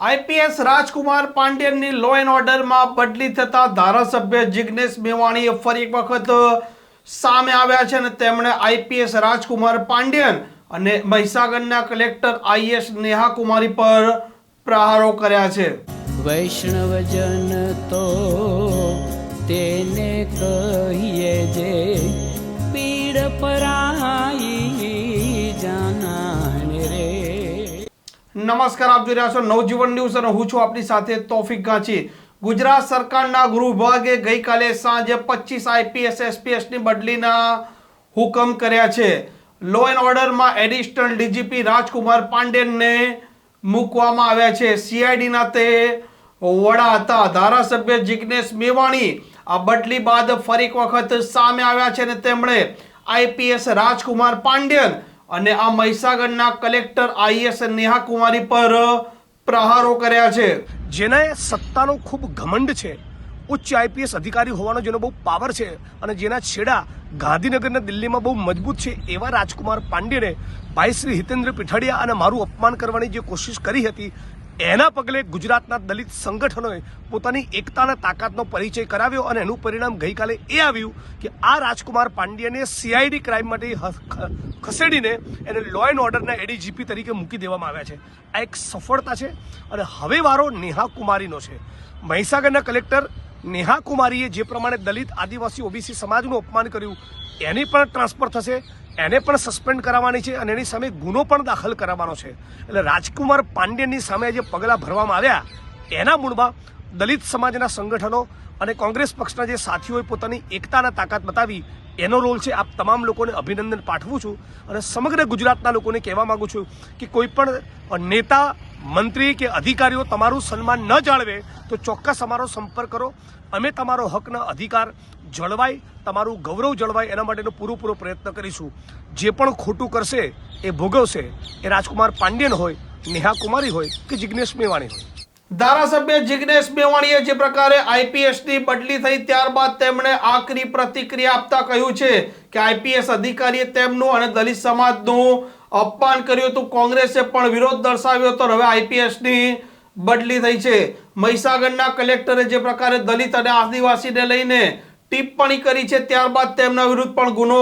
IPS Rajkumar પાંડ્યનની law and ઓર્ડરમાં બદલી થતા ધારાસભ્ય જિગ્નેશ મેવાણીએ ફરી એક વખત સામે આવ્યા છે અને તેમણે આઈપીએસ રાજકુમાર પાંડ્યન અને મહીસાગરના કલેક્ટર આઈએસ નેહા કુમારી પર પ્રહારો કર્યા છે. વૈષ્ણવજન તો તેને કહીએ જે, પીડ પરાઈ નમસ્કાર, આપ જોઈ રહ્યા છો નવજીવન ન્યૂઝ અને હું છું આપની સાથે તોફિક ગાંચી. ગુજરાત સરકારના ગૃહ વિભાગે ગઈકાલે સાંજે પચીસ આઈપીએસ, એસપીએસની બદલીના હુકમ કર્યા છે. લો એન્ડ ઓર્ડરમાં એડિશનલ ડીજીપી રાજકુમાર પાંડેનને મૂકવામાં આવ્યા છે. સીઆઈડીના તે વડા હતા. ધારાસભ્ય જિગ્નેશ મેવાણી આ બદલી બાદ ફરી વખત સામે આવ્યા છે અને તેમણે આઈપીએસ રાજકુમાર પાંડ્યન અને આ મહીસાગરના કલેક્ટર આઈએસ નેહા કુમારી પર પ્રહારો કર્યા છે. જેને સત્તાનો ખૂબ ઘમંડ છે. ઉચ્ચ આઈપીએસ અધિકારી હોવાનો જેનો બહુ પાવર છે અને જેના છેડા ગાંધીનગરના દિલ્હીમાં બહુ મજબૂત છે એવા રાજકુમાર પાંડેને ભાઈ શ્રી હિતેન્દ્ર પીઠાડિયા અને મારું અપમાન કરવાની જે કોશિશ કરી હતી એના પગલે ગુજરાતના દલિત સંગઠનોએ પોતાની એકતાના તાકાતનો પરિચય કરાવ્યો અને એનું પરિણામ ગઈકાલે એ આવ્યું કે આ રાજકુમાર પાંડ્યને સીઆઈડી ક્રાઇમ માટે ખસેડીને એને લો એન્ડ ઓર્ડરના એડીજીપી તરીકે મૂકી દેવામાં આવ્યા છે. આ એક સફળતા છે અને હવે વારો નેહા કુમારીનો છે. મહીસાગરના કલેક્ટર નેહા કુમારીએ જે પ્રમાણે દલિત આદિવાસી ઓબીસી સમાજનું અપમાન કર્યું, એની પણ ટ્રાન્સફર થશે. એને પણ સસ્પેન્ડ કરાવવાની છે અને એની સામે ગુનો પણ દાખલ કરાવવાનો છે. એટલે રાજકુમાર પાંડેની સામે જે પગલાં ભરવામાં આવ્યા, એના મૂળમાં દલિત સમાજના સંગઠનો અને કોંગ્રેસ પક્ષના જે સાથીઓએ પોતાની એકતાના તાકાત બતાવી, એનો રોલ છે આપ તમામ લોકોને અભિનંદન પાઠવું છું અને સમગ્ર ગુજરાતના લોકોને કહેવા માંગુ છું કે કોઈ પણ નેતા, મંત્રી કે અધિકારીઓ તમારું સન્માન ન જાળવે તો ચોક્કસ અમારો સંપર્ક કરો. અમે તમારો હકના અધિકાર જળવાય, તમારું ગૌરવ જળવાય, એના માટેનો પૂરેપૂરો પ્રયત્ન કરીશું. જે પણ ખોટું કરશે, એ ભોગવશે. એ રાજકુમાર પાંડ્યન હોય નેહા કુમારી હોય કે જિગ્નેશ મેવાણી હોય. ધારાસભ્ય જિગ્નેશ મેવાણીએ જે પ્રકારે આઈપીએસની બદલી થઈ ત્યારબાદ તેમણે આકરી પ્રતિક્રિયા આપતા કહ્યું છે કે આઈપીએસ અધિકારીએ તેમનું અને દલિત સમાજનું અપમાન કર્યું હતું. કોંગ્રેસે પણ વિરોધ દર્શાવ્યો હતો. હવે આઈપીએસની બદલી થઈ છે. મહીસાગરના કલેક્ટરે જે પ્રકારે દલિત અને આદિવાસીને લઈને ટિપ્પણી કરી છે. ત્યારબાદ તેમના વિરુદ્ધ પણ ગુનો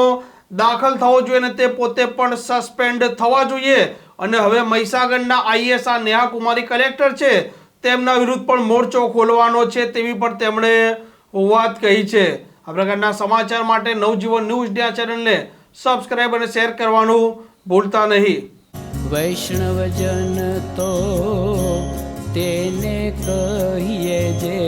દાખલ થવો જોઈએ અને તે પોતે પણ સસ્પેન્ડ થવા જોઈએ. અને હવે મહીસાગરના આઈએસ આ નેહા કુમારી કલેક્ટર છે. તેમના વિરુદ્ધ પણ મોરચો ખોલવાનો છે તેવી પણ તેમણે વાત કહી છે. આ પ્રકારના સમાચાર માટે નવજીવન ન્યૂઝ આ ચેનલને સબસ્ક્રાઇબ અને શેર કરવાનું ભૂલતા નહીં. વૈષ્ણવજન તો તેને કહીએ જે